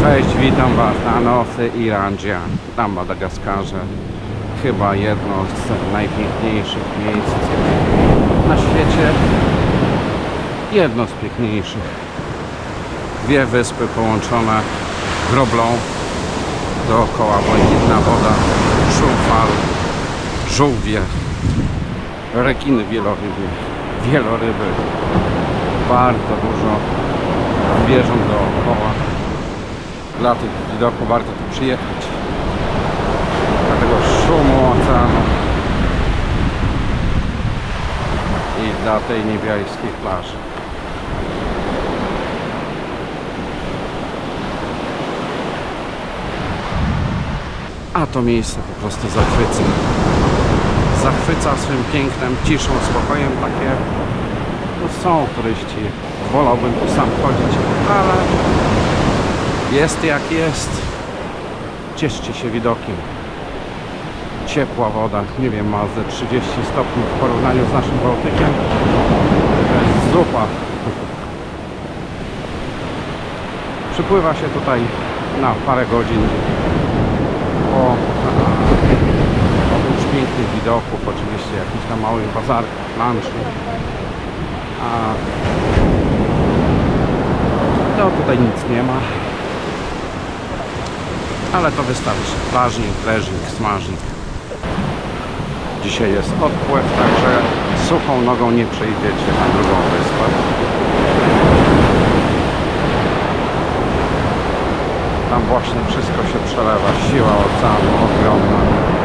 Cześć, witam Was na Nosy Irandzia na Madagaskarze. Chyba jedno z najpiękniejszych miejsc na świecie. Jedno z piękniejszych. Dwie wyspy połączone groblą. Dookoła błękitna woda, szum fal, żółwie, rekiny wieloryby, wieloryby. Bardzo dużo zwierząt dookoła. Dla tych widoków warto tu przyjechać. Dla tego szumu oceanu i dla tej niebiańskiej plaży. A to miejsce po prostu zachwyca. Zachwyca swym pięknem, ciszą, spokojem. Takie no są turyści. Wolałbym tu sam chodzić, ale jest jak jest. Cieszcie się widokiem. Ciepła woda, nie wiem, ma ze 30 stopni w porównaniu z naszym Bałtykiem. To jest zupa. Przypływa się tutaj na parę godzin po oprócz pięknych widoków, oczywiście jakiś tam mały bazarek, lunch. A no tutaj nic nie ma. Ale to wystarczy. Plażnik, leżnik, smażnik. Dzisiaj jest odpływ, także suchą nogą nie przejdziecie na drugą wyspę. Tam właśnie wszystko się przelewa. Siła oceanu ogromna.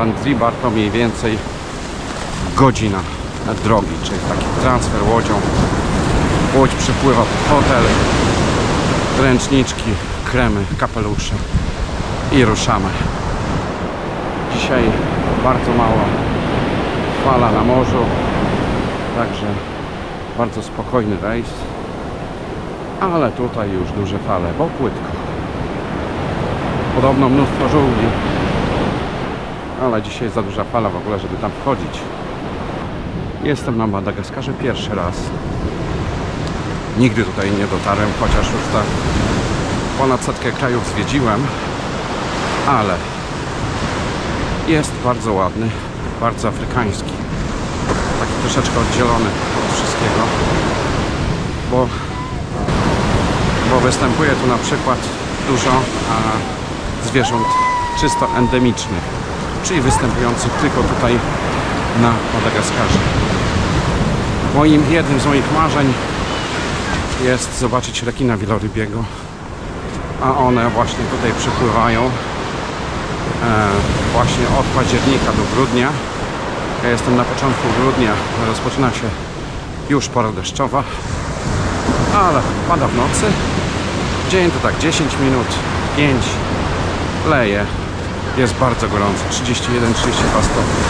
Zanzibar to mniej więcej godzina drogi, czyli taki transfer łodzią. Łódź przypływa pod hotel, ręczniczki, kremy, kapelusze i ruszamy. Dzisiaj bardzo mała fala na morzu, także bardzo spokojny rejs, ale tutaj już duże fale, bo płytko. Podobno mnóstwo żółwi, ale dzisiaj za duża fala w ogóle, żeby tam wchodzić. Jestem na Madagaskarze pierwszy raz. Nigdy tutaj nie dotarłem, chociaż już tak ponad setkę krajów zwiedziłem, ale jest bardzo ładny, bardzo afrykański. Taki troszeczkę oddzielony od wszystkiego, bo, bo występuje tu na przykład dużo a, zwierząt czysto endemicznych, czyli występujących tylko tutaj na Madagaskarze. Moim jednym z moich marzeń jest zobaczyć rekina wielorybiego, a one właśnie tutaj przypływają e, właśnie od października do grudnia. Ja jestem na początku grudnia, rozpoczyna się już pora deszczowa, ale pada w nocy. Dzień to tak 10 minut, 5, leje, jest bardzo gorąco, 31-32 stopnie.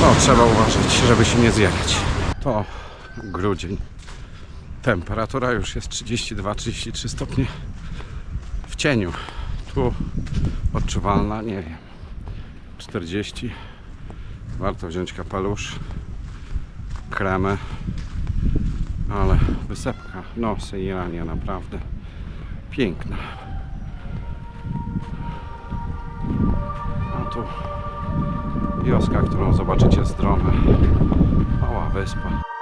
No, trzeba uważać, żeby się nie zjechać. To grudzień. Temperatura już jest 32-33 stopnie w cieniu. Tu odczuwalna, nie wiem, 40. Warto wziąć kapelusz, kremę, ale wysepka, no Sejrania naprawdę piękna. Tu wioska, którą zobaczycie z drona. Mała wyspa.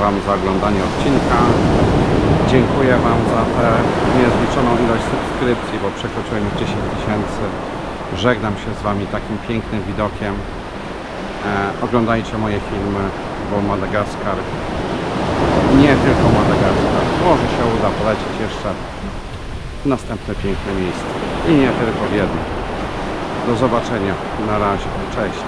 Wam za oglądanie odcinka. Dziękuję Wam za tę niezliczoną ilość subskrypcji, bo przekroczyłem już 10 tysięcy. Żegnam się z Wami takim pięknym widokiem. E, oglądajcie moje filmy, bo Madagaskar, nie tylko Madagaskar, może się uda polecieć jeszcze w następne piękne miejsce. I nie tylko w jedno. Do zobaczenia. Na razie. Cześć.